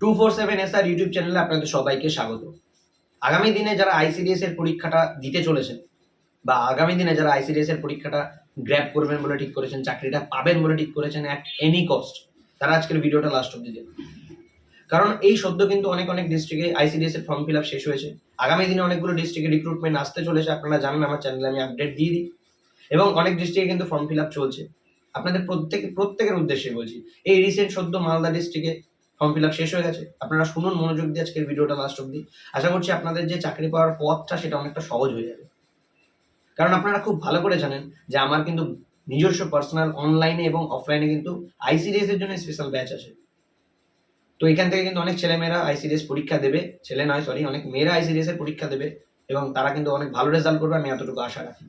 Two four seven S R YouTube চ্যানেলে আপনাদের সবাইকে স্বাগত। আগামী দিনে যারা আইসিডিএস এর পরীক্ষাটা দিতে চলেছেন বা আগামী দিনে যারা আইসিডিএস এর পরীক্ষাটা গ্র্যাব করবেন বলে ঠিক করেছেন, চাকরিটা পাবেন বলে ঠিক করেছেন অ্যাট এনি কস্ট তারা আজকের ভিডিওটা লাস্ট অব্দি দেখুন। কারণ এই সদ্য কিন্তু অনেক অনেক ডিস্ট্রিক্টে আইসিডিএস এর ফর্ম ফিল আপ শেষ হয়েছে। আগামী দিনে অনেকগুলো ডিস্ট্রিক্টে রিক্রুটমেন্ট আসতে চলেছে, আপনারা জানেন আমার চ্যানেলে আমি আপডেট দিয়ে দিই। এবং অনেক ডিস্ট্রিক্টে কিন্তু ফর্ম ফিল আপ চলছে। আপনাদের প্রত্যেক, প্রত্যেকের উদ্দেশ্যে বলছি, এই রিসেন্ট সদ্য মালদা ডিস্ট্রিক্টে ফর্ম ফিল আপ শেষ হয়ে গেছে, আপনারা শুনুন মনোযোগ দিয়ে আজকের ভিডিওটা লাস্ট অব্দি আশা করছি আপনাদের যে চাকরি পাওয়ার পথটা সেটা অনেকটা সহজ হয়ে যাবে। কারণ আপনারা খুব ভালো করে জানেন যে আমার কিন্তু নিজস্ব পার্সোনাল অনলাইনে এবং অফলাইনে কিন্তু আইসিডিএস এর জন্য স্পেশাল ব্যাচ আছে। তো এখান থেকে কিন্তু অনেক ছেলেমেয়েরা আইসিডিএস পরীক্ষা দেবে, ছেলে নয় সরি অনেক মেয়েরা আইসিডিএস এর পরীক্ষা দেবে এবং তারা কিন্তু অনেক ভালো রেজাল্ট করবে, আমি এতটুকু আশা রাখি।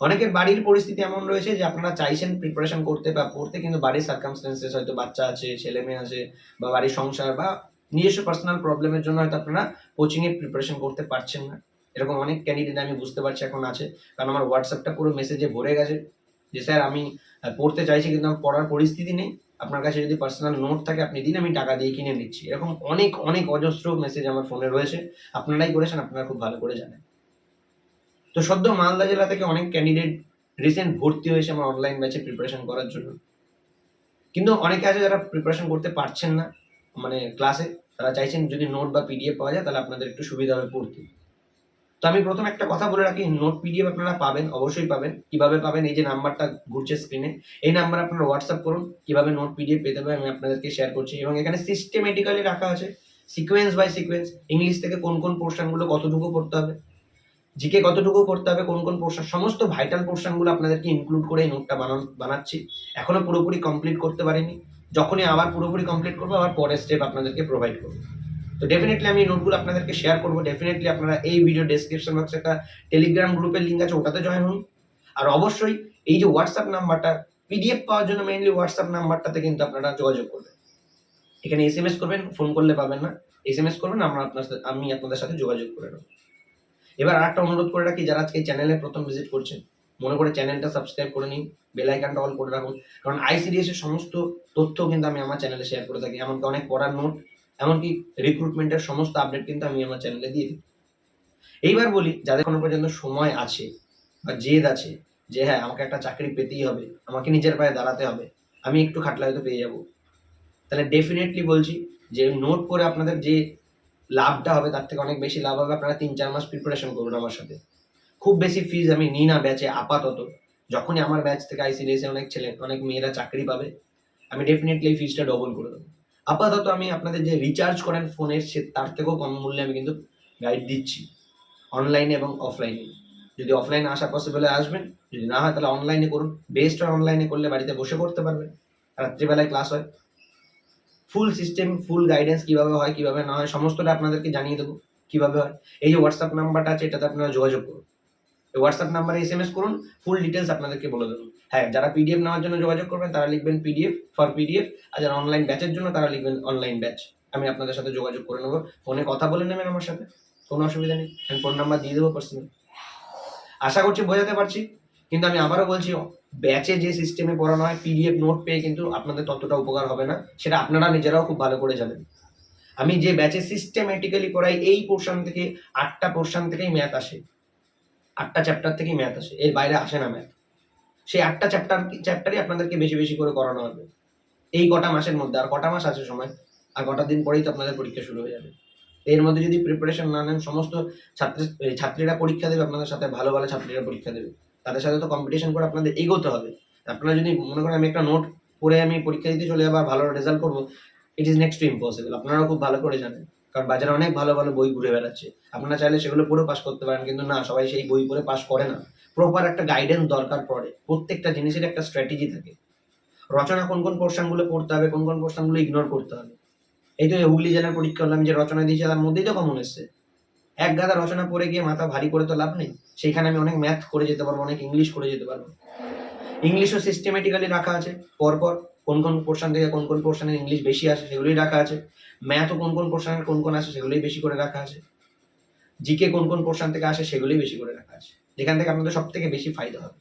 অনেকের বাড়ির পরিস্থিতি এমন রয়েছে যে আপনারা চাইছেন প্রিপারেশন করতে বা পড়তে কিন্তু বাড়ির সার্কামস্টেন্সেস হয়তো বাচ্চা আছে, ছেলে মেয়ে আছে বা বাড়ির সংসার বা নিজস্ব পার্সোনাল প্রবলেমের জন্য হয়তো আপনারা কোচিং এ প্রিপারেশন করতে পারছেন না। এরকম অনেক ক্যান্ডিডেট আমি বুঝতে পারছি এখন আছে। কারণ আমার হোয়াটসঅ্যাপটা পুরো মেসেজে ভরে গেছে যে, স্যার, আমি পড়তে চাইছি কিন্তু আমার পড়ার পরিস্থিতি নেই। আপনার কাছে যদি পার্সোনাল নোট থাকে, আপনি দিন আমি টাকা দিয়ে কিনে নিচ্ছি। এরকম অনেক অনেক অজস্র মেসেজ আমার ফোনে রয়েছে। আপনারাই করেছেন, আপনারা খুব ভালো করে জানেন। তো সদ্য মালদা জেলা থেকে অনেক ক্যান্ডিডেট রিসেন্ট ভর্তি হয়েছে আমার অনলাইন ব্যাচে প্রিপারেশন করার জন্য। কিন্তু অনেকে আছে যারা প্রিপারেশন করতে পারছেন না মানে ক্লাসে তারা চাইছেন যদি নোট বা পিডিএফ পাওয়া যায়, তাহলে আপনাদের একটু সুবিধা হবে পড়তে। তো আমি প্রথম একটা কথা বলে রাখি নোট পিডিএফ আপনারা পাবেন, অবশ্যই পাবেন। কীভাবে পাবেন? এই যে নাম্বারটা ঘুরছে স্ক্রিনে এই নাম্বার আপনারা হোয়াটসঅ্যাপ করুন, কীভাবে নোট পিডিএফ পেতে হবে আমি আপনাদেরকে শেয়ার করছি। এবং এখানে সিস্টেমেটিক্যালি রাখা আছে সিকোয়েন্স বাই সিকোয়েন্স ইংলিশ থেকে কোন কোন পোর্শনগুলো কতটুকু পড়তে হবে জিকে কতটুকু করতে হবে, কোন কোন পোর্শন সমস্ত ভাইটাল পোর্শনগুলো আপনাদেরকে ইনক্লুড করে এই নোটটা বানান, বানাচ্ছি। এখনও পুরোপুরি কমপ্লিট করতে পারিনি। যখনই আবার পুরোপুরি কমপ্লিট করব, আবার পরের স্টেপ আপনাদেরকে প্রোভাইড করব। তো ডেফিনেটলি আমি নোটগুলো আপনাদেরকে শেয়ার করব। ডেফিনেটলি আপনারা এই ভিডিও ডেসক্রিপশন বক্সে একটা টেলিগ্রাম গ্রুপের লিঙ্ক আছে, ওটাতে জয়েন হন। আর অবশ্যই এই যে হোয়াটসঅ্যাপ নাম্বারটা পিডিএফ পাওয়ার জন্য মেইনলি হোয়াটসঅ্যাপ নাম্বারটাতে কিন্তু আপনারা যোগাযোগ করবেন। এখানে এস এম এস করবেন ফোন করলে পাবেন না। এস এম এস করবেন, আমরা আপনার সাথে, আমি আপনাদের সাথে যোগাযোগ করে নেব। এবার আরেকটা অনুরোধ করে রাখি, যারা আজকে চ্যানেলে প্রথম ভিজিট করছেন, মনে করে চ্যানেলটা সাবস্ক্রাইব করে নিন বেল আইকনটা অল করে রাখুন। কারণ আইসিডিএস এর সমস্ত তথ্য কিন্তু আমি আমার চ্যানেলে শেয়ার করে থাকি, এমনকি অনেক পড়ার নোট এমনকি রিক্রুটমেন্টের সমস্ত আপডেট কিন্তু আমি আমার চ্যানেলে দিয়ে দিই। এইবার বলি, যাদের কোনো পর্যন্ত সময় আছে বা জেদ আছে যে হ্যাঁ আমাকে একটা চাকরি পেতেই হবে, আমাকে নিজের পায়ে দাঁড়াতে হবে, আমি একটু খাটলে হয়তো পেয়ে যাব। তাহলে ডেফিনেটলি বলছি যে নোট করে আপনাদের যে লাভটা হবে, তার থেকে অনেক বেশি লাভ হবে। আপনারা তিন, চার মাস প্রিপারেশন করুন আমার সাথে। খুব বেশি ফিজ আমি নিই না ব্যাচে আপাতত। যখনই আমার ব্যাচ থেকে আইসিডিএস অনেক ছেলে, অনেক মেয়েরা চাকরি পাবে, আমি ডেফিনেটলি এই ফিজটা ডবল করে দেবো। আপাতত আমি আপনাদের যে রিচার্জ করেন ফোনের সে তার থেকেও কম মূল্যে আমি কিন্তু গাইড দিচ্ছি। অনলাইনে এবং অফলাইনে যদি অফলাইনে আসা পসিবল আসবেন, যদি না হয় তাহলে অনলাইনে করুন। বেস্ট হয় অনলাইনে করলে বাড়িতে বসে করতে পারবেন। রাত্রিবেলায় ক্লাস হয়। ফুল সিস্টেম ফুল গাইডেন্স কীভাবে হয়, কীভাবে না হয়, সমস্তটা আপনাদেরকে জানিয়ে দেবো কীভাবে হয়। এই যে হোয়াটসঅ্যাপ নাম্বারটা আছে, এটাতে আপনারা যোগাযোগ করুন। হোয়াটসঅ্যাপ নাম্বারে এস এম এস করুন ফুল ডিটেলস আপনাদেরকে বলে দেবো। হ্যাঁ যারা পিডিএফ নেওয়ার জন্য যোগাযোগ করবেন, তারা লিখবেন পিডিএফ ফর পিডিএফ আর যারা অনলাইন ব্যাচের জন্য, তারা লিখবেন অনলাইন ব্যাচ আমি আপনাদের সাথে যোগাযোগ করে নেব। ফোনে কথা বলে নেবেন আমার সাথে। কোনো অসুবিধা নেই। আমি ফোন নাম্বার দিয়ে দেবো পার্সোনাল আশা করছি বোঝাতে পারছি। কিন্তু আমি আবারও বলছি ব্যাচে যে সিস্টেমে পড়ানো হয় পিডিএফ নোট পেয়ে কিন্তু আপনাদের ততটা উপকার হবে না, সেটা আপনারা নিজেরাও খুব ভালো করে জানেন। আমি যে ব্যাচে সিস্টেমেটিক্যালি পড়াই, এই পোর্শন থেকে আটটা পোর্শন থেকেই ম্যাথ আসে। আটটা চ্যাপ্টার থেকেই ম্যাথ আসে, এর বাইরে আসে না ম্যাথ সেই আটটা চ্যাপ্টার চ্যাপ্টারই আপনাদেরকে বেশি বেশি করে করানো হবে। এই কটা মাসের মধ্যে, আর কটা মাস আছে সময়, আর কটা দিন পরেই তো আপনাদের পরীক্ষা শুরু হয়ে যাবে। এর মধ্যে যদি প্রিপারেশন না নেন, সমস্ত ছাত্র, ছাত্রীরা পরীক্ষা দেবে, আপনাদের সাথে ভালো ভালো ছাত্রীরা পরীক্ষা দেবে। তাদের সাথে তো কম্পিটিশন করে আপনাদের এগোতে হবে। আপনারা যদি মনে করেন আমি একটা নোট পড়ে আমি পরীক্ষা দিতে চলে যাব আর ভালো রেজাল্ট করব ইট ইজ নেক্সট ইম্পসিবল আপনারাও খুব ভালো করে জানেন, কারণ বাজারে অনেক ভালো ভালো বই ঘুরে বেড়াচ্ছে। আপনারা চাইলে সেগুলো পড়ে পাস করতে পারেন, কিন্তু না, সবাই সেই বই পড়ে পাস করে না। প্রপার একটা গাইডেন্স দরকার পড়ে। প্রত্যেকটা জিনিসের একটা স্ট্র্যাটেজি থাকে। রচনা কোন কোন পোর্শনগুলো পড়তে হবে, কোন কোন পোর্শনগুলো ইগনোর করতে হবে। এই তো হুগলি জেলার পরীক্ষা হলাম যে রচনা দিয়েছে, তার মধ্যেই তো কমন এসছে। এক গাদা রচনা পড়ে গিয়ে মাথা ভারী করে তো লাভ নেই। সেইখানে আমি অনেক ম্যাথ করে যেতে পারব, অনেক ইংলিশ করে যেতে পারব। ইংলিশও সিস্টেমেটিক্যালি রাখা আছে, পরপর কোন কোন পোর্শন থেকে কোন কোন পোর্শনের ইংলিশ বেশি আসে সেগুলোই রাখা আছে। ম্যাথও কোন কোন পোর্শনের কোন কোন আসে সেগুলোই বেশি করে রাখা আছে। জিকে কোন কোন পোর্শন থেকে আসে সেগুলোই বেশি করে রাখা আছে। যেখান থেকে আপনাদের সব থেকে বেশি ফায়দা হবে।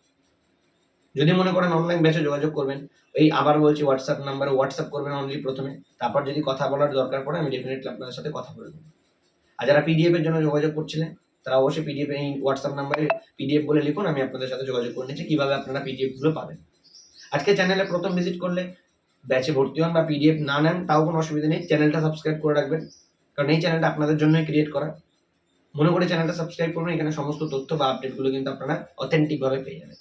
যদি মনে করেন অনলাইন ব্যাচে যোগাযোগ করবেন, এই আবার বলছি হোয়াটসঅ্যাপ নাম্বারে হোয়াটসঅ্যাপ করবেন অনলি প্রথমে। তারপর যদি কথা বলার দরকার পড়ে, আমি ডেফিনেটলি আপনাদের সাথে কথা বলব আর যারা পিডিএফ এর জন্য যোগাযোগ করছিলেন, তারা অবশ্যই পিডিএফ এই হোয়াটসঅ্যাপ নাম্বারে পিডিএফ বলে লিখুন, আমি আপনাদের সাথে যোগাযোগ করে নিচ্ছি কীভাবে আপনারা পিডিএফগুলো পাবেন। আজকে চ্যানেলে প্রথম ভিজিট করলে ব্যাচে ভর্তি হন বা পিডিএফ না নেন, তাও কোনো অসুবিধা নেই চ্যানেলটা সাবস্ক্রাইব করে রাখবেন। কারণ এই চ্যানেলটা আপনাদের জন্যই ক্রিয়েট করা। মনে করে চ্যানেলটা সাবস্ক্রাইব করুন, এখানে সমস্ত তথ্য বা আপডেটগুলো কিন্তু আপনারা অথেন্টিকভাবে পেয়ে যাবেন।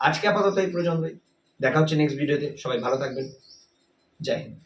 আজকে আপাতত এই পর্যন্তই। দেখা হচ্ছে নেক্সট ভিডিওতে সবাই ভালো থাকবেন। জয় হিন্দ।